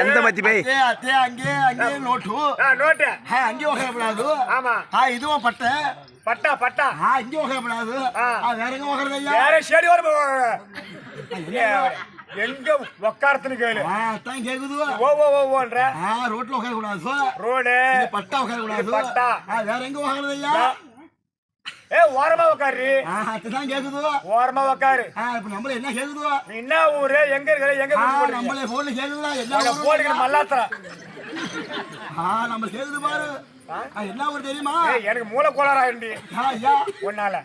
எந்த மத்தி பை அத்தே அங்கே அங்கே நோட்டு. ஆ, நோட்டு. அங்கே உகரப்படாது ஆமா. ஆ இதுவும் பட்டை. பட்டா பட்டா. ஆ. ஆ. வேற எங்க உகறது ஐயா வேற செடி வரும் எங்க உக்காரத்துன்னு கேளு. ஆ தான் கேக்குது. ஓ ஓ ஓன்ற. ஆ ரோட்ல உட்கார கூடாது ரோடு. இது பட்டா உட்கார கூடாது பட்டா. ஆ வேற எங்க உட்காருது ஐயா ஏ ஓரமா உக்காரு. அதுதான் கேக்குது. ஓரமா உக்காரு. இப்ப நம்மள என்ன கேக்குது? என்ன ஊரு? எங்க இருக்கிற எங்க நம்மள போன்ல கேக்குதுடா. என்ன? போடுகிற மல்லாத்தல ஆ நம்ம கேக்குது பாரு. என்ன ஊர் தெரியுமா? எனக்கு மூளை கோளாறு ஆயிண்டி ஆ ஐயா. உன்னால.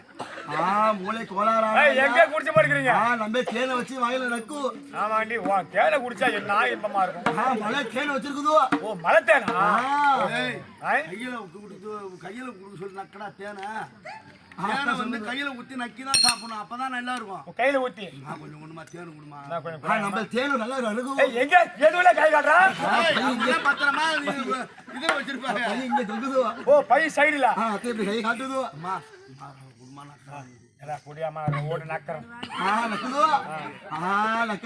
ஆ மூளை கோளாறா எங்க குடிச்சு போடுக்கிறீங்க? ஆ நம்ம தேனை வச்சு வாயில நக்கு. ஆமாண்டி ஓ தேனை குடிச்சா என்ன இன்பமா இருக்கும்? ஆ மழை தேன் வச்சிருக்குது. ஓ மலை தேனா? கையில கொடுத்து கையில கொடுக்க சொல்லி நக்கடா தேனை. தேனை வந்து கையில ஊத்தி நக்கி தான் சாப்பிடணும். அப்பதான் நல்லா இருக்கும். கையில ஊத்தி. கொஞ்சம் கொஞ்சமா தேன் கொடுமா. நம்ம தேனு நல்லா ஏய் எங்க? எதுல கை காட்டுறா பத்திரமா இது வச்சிருப்பாங்க இங்க இருக்குது. ஓ பை சைடுல கை காட்டுது. அம்மா குடுமா ஏடா குடியாம ஓடு நக்கறேன் ஆ நக்குது ஆ நக்க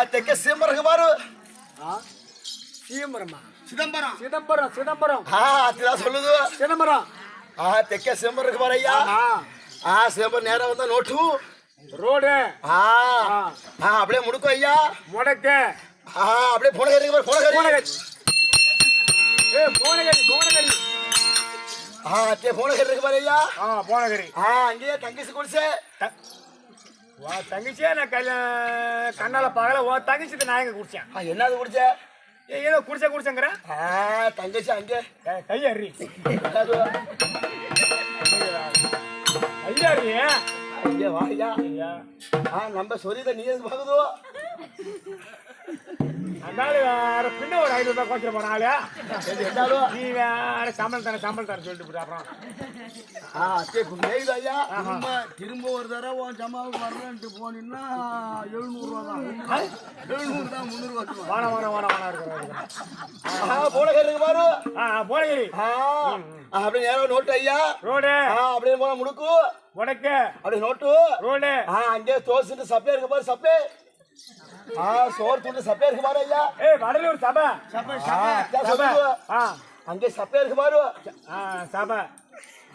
அத்தைக்கு சிம்மருக்கு பாரு. சீமரமா சிதம்பரம்? சிதம்பரம். சிதம்பரம் ஆ அத்தைதான் சொல்லுது. சிதம்பரம். ஆ தெக்க சிம்மருக்கு பாருயா ஆ. ஆ சிதம்பரம் நேரம் வந்தா நோட்டு. ரோடு. ஆ. ஆ. அப்படியே முடுக்கும் ஐயா. முடக்கு. ஆ அப்படியே போனகரி பாரு போனகரி. போனகரி. ஏ போனகரி போனகரி. ஆ அத்தை போனகரி இருக்கு பாரு ஐயா. ஆ போனகரி. ஆ அங்கேயே தங்கச்சி குடிசை வா தங்கச்சியே நான் கல்ல கண்ணால பார்க்கல? ஓ தங்கச்சி நான் எங்க குடிச்சேன்? என்னது குடிச்ச? ஏ ஏதோ குடிச்ச குடிச்சேங்கிற? ஆ தங்கச்சி அங்கே. கை அறி. என்னது? ஐயா அறி. அங்கே வா ஐயா. ஆ நம்ம சொல்லித நீ எதுக்கு பாக்குதோ? அதனால வேற பின்ன ஒரு ஐநூறு ரூபாய் சரி என்னது நீ வேற சம்பளம் தர சம்பளம் தர சொல்லிட்டு போட்டு அப்புறம். ஆ குடிசை ஐயா திரும்ப திரும்ப ஒரு தடவை உன் ஜமாவுக்கு வரலன்ட்டு போனீங்கன்னா எழுநூறுவா தான். எழுநூறு தான் முந்நூறுவா தான் வான வான வான வான இருக்கிற ஆ போனகரி இருக்கு பாரு. ஆ ஆ, அப்படியே நேரம் நோட்டு ஐயா. ரோடு. அப்படியே போனா முடுக்கு. உனக்கு. அப்படியே நோட்டு. ரோடு. அங்கே தோசிட்டு சப்பே இருக்கு பாரு சப்பே. சோறு துண்டு சப்பே இருக்கு பாரு ஐயா. ஏய் வடலூர் சபை. சபை. ஆ அங்கே சப்பே இருக்கு பாரு. ஆ சபை.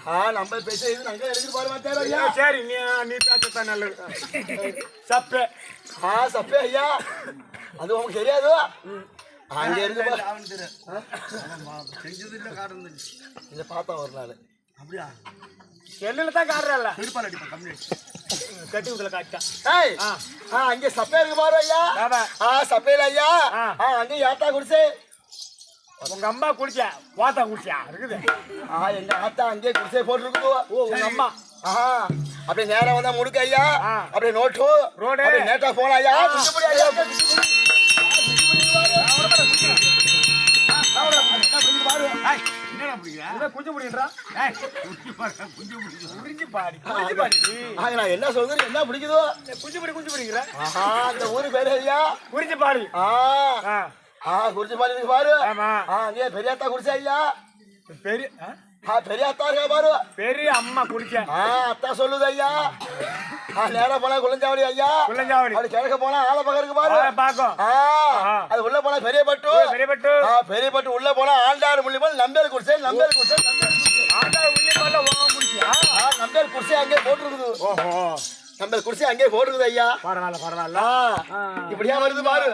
ஆ நம்ம பேச இது அங்கே இருக்கு பாரு மாத்தாரு ஐயா. சரி நீ நீ பேசத்தான் நல்லது. சப்பை. ஆ சப்பே ஐயா. அது உனக்கு தெரியாது? அங்கே பாரு. செஞ்சது இல்ல காரணம் இதை பார்த்தா ஒரு நாள். அப்படியா? செல்லுல தான் காட்டுறல திருப்பால் அடிப்பா கம்மி கட்டி உங்களை காட்டா அங்கே சப்பே இருக்கு பாரு ஐயா. ஆ சப்பேல ஐயா. அங்கே ஏத்தா குடிசை உங்க அம்மா குடிச்சா வாத்தா குடிச்சா இருக்குது. ஆ எங்க ஆத்தா அங்கே குடிசை போட்டுருக்குது. ஓ உங்க அம்மா. ஆஹா அப்படியே நேரா வந்தா முடுக்க ஐயா. அப்படியே நோட்டு. ரோடு. நேட்டா போலாம் ஐயா? குஞ்சு பாடி குஞ்சு பாடி. ஆ, நான் என்ன சொல்றது? என்ன பிடிக்குதோ? குஞ்சு படி குஞ்சு படிக்கிற ஆஹா அந்த ஊரு பேரு ஐயா குறிஞ்சி பாடி. ஆ. ஆ. ஆ குடிச்சு பாரு இருக்கு பாரு. ஆமா. ஆ அங்கே பெரியாத்தா குடிச்சா ஐயா? பெரிய பெரியாத்தா இருக்கா பாரு. பெரிய அம்மா குடிச்ச. ஆ அத்தா சொல்லுது ஐயா. நேரா போனா குளஞ்சாவடி ஐயா. குள்ளஞ்சாவடி அப்படி கிழக்க போனா ஆள பக்கம் இருக்கு பாரு பாக்கும் அது உள்ள போனா பெரிய பட்டு பெரிய பட்டு பெரிய பட்டு உள்ள போனா ஆண்டாறு முள்ளிமல் நம்பேல் குடிசை நம்பேல் குடிசை நம்பேல் குடிசை. ஆண்டா உள்ளே பல்ல ஓ குடிச்சியா நம்பேல் குடிசை அங்கே போட்டுருக்குது. ஓஹோ. நம்பேல் குடிசை அங்கே போட்டுருக்குது ஐயா. பரவாயில்ல பரவாயில்ல. இப்படியா வருது பாரு.